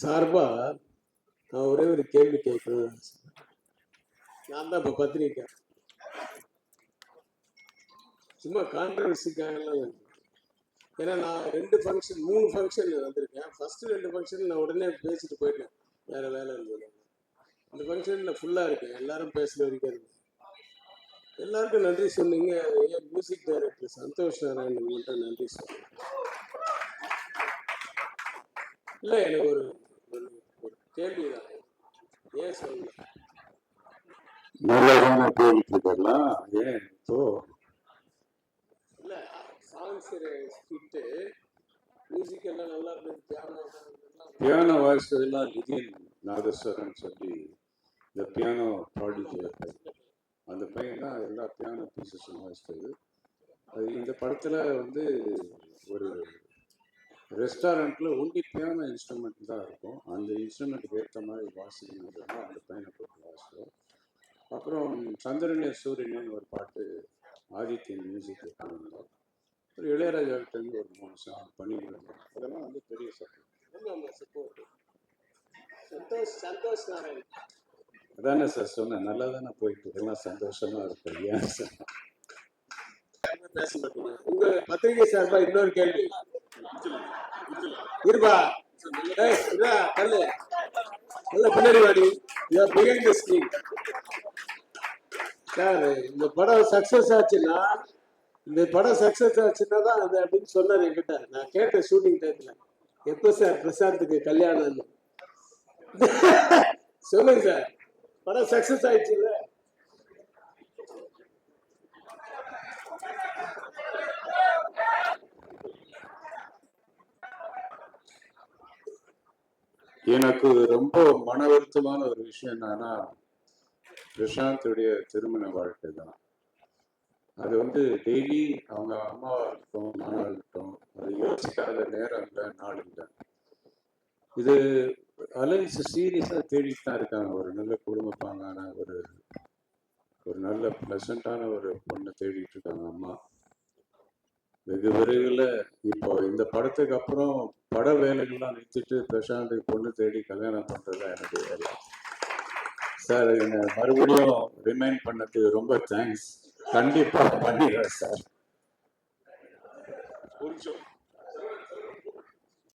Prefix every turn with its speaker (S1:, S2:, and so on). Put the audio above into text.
S1: சார்பா நான் ஒரே ஒரு கேள்வி கேட்கணும் நான் தான் இப்போ பத்திரிக்கை. சும்மா கான்ட்ரவர்சிக்காகலாம் ஏன்னா நான் ரெண்டு ஃபங்க்ஷன் மூணு ஃபங்க்ஷன் வந்திருக்கேன். ஃபர்ஸ்ட் ரெண்டு ஃபங்க்ஷன் நான் உடனே பேசிட்டு போயிட்டேன். வேற வேலை இருந்தது. அந்த ஃபங்க்ஷனில் ஃபுல்லாக இருக்கேன். எல்லாரும் பேசுகிற வரைக்கும் இருக்கு எல்லாருக்கும் நன்றி சொன்னீங்க. என் மியூசிக் டைரக்டர் சந்தோஷ் நாராயணன் மட்டும் நன்றி சொன்னேன். இல்லை எனக்கு ஒரு ஒரு ஒரு கேள்வி தான் ஏன்? சொல்லல
S2: நல்லதான ஏன் இப்போ
S1: இல்லை சாங்ஸ் ஸ்கிட்டு மியூசிக் எல்லாம் நல்லா இருந்தது. பியானோ
S2: பியானோ வாசிச்சதெல்லாம் நிதின் நாகஸ்வரன் சொல்லி இந்த பியானோ ப்ராடிஜி அந்த பையன் தான் எல்லா பியானோ பீசஸும் வாசித்தது. அது இந்த படத்தில் வந்து ஒரு ரெஸ்டாரண்ட்டில் பியானோ இன்ஸ்ட்ருமெண்ட் தான் இருக்கும். அந்த இன்ஸ்ட்ருமெண்ட்டுக்கு ஏற்ற மாதிரி வாசிக்கணும் அந்த பையனை போட்டு வாசித்தோம் அப்புறம் சந்திரனே சூரியனேன்னு ஒரு பாட்டு ஆதித்யன் மியூசிக் பண்ணியிருந்தோம் ஒரு இளையராஜாவிட்டேருந்து ஒரு மூணு சாங் பண்ணியிருந்தோம் அதெல்லாம் வந்து பெரிய சப்போர்ட்
S1: சந்தோஷ் சந்தோஷ் நாராயண்
S2: அதானே சார் சொன்னேன். நல்லா தானே போயிட்டு இதெல்லாம் சந்தோஷமா இருக்கு. ஏன் சார்?
S1: பேச மாட்டீங்க. உங்க பத்திரிகை சார்பா இன்னொரு கேள்வி? இருப்பா. ஏய் இதா கல்லு நல்ல பின்னாடி வாடி. யூஆர் ஸ்கிரீன் சார் இந்த படம் சக்சஸ் ஆச்சுன்னா இந்த படம் சக்சஸ் ஆச்சுன்னா தான் அது அப்படின்னு சொன்னார் என்கிட்ட. நான் கேட்டேன் ஷூட்டிங் டயத்துல எப்போ சார் பிரசாந்துக்கு கல்யாணம்னு? சொல்லுங்க சார். படம் சக்சஸ் ஆயிடுச்சுல்ல?
S2: எனக்கு ரொம்ப மன வருத்தமான ஒரு விஷயம் என்னன்னா பிரசாந்தோடைய திருமண வாழ்க்கை தான். அது வந்து டெய்லி அவங்க அம்மாவா இருக்கட்டும் நானா இருக்கட்டும் அது யோசிக்காத நேரம் இல்லை நாள் இல்லை. இது அலைன்ஸ் சீரியஸாக தேடிட்டு தான் இருக்காங்க. ஒரு நல்ல குடும்பப்பாங்கான ஒரு ஒரு நல்ல ப்ளசண்ட்டான ஒரு பொண்ணை தேடிட்டு இருக்காங்க அம்மா. வெகு விரைவில் இப்போ இந்த படத்துக்கு அப்புறம் பட வேலைகள்லாம் நிறுத்திட்டு பிரசாந்துக்கு பொண்ணு தேடி கல்யாணம் பண்ணுறது தான் எனக்கு வேலை. சார் என்னை மறுபடியும் ரிமைண்ட் பண்ணது ரொம்ப தேங்க்ஸ் கண்டிப்பாக பண்ணிடுறேன் சார்.
S1: ஒரு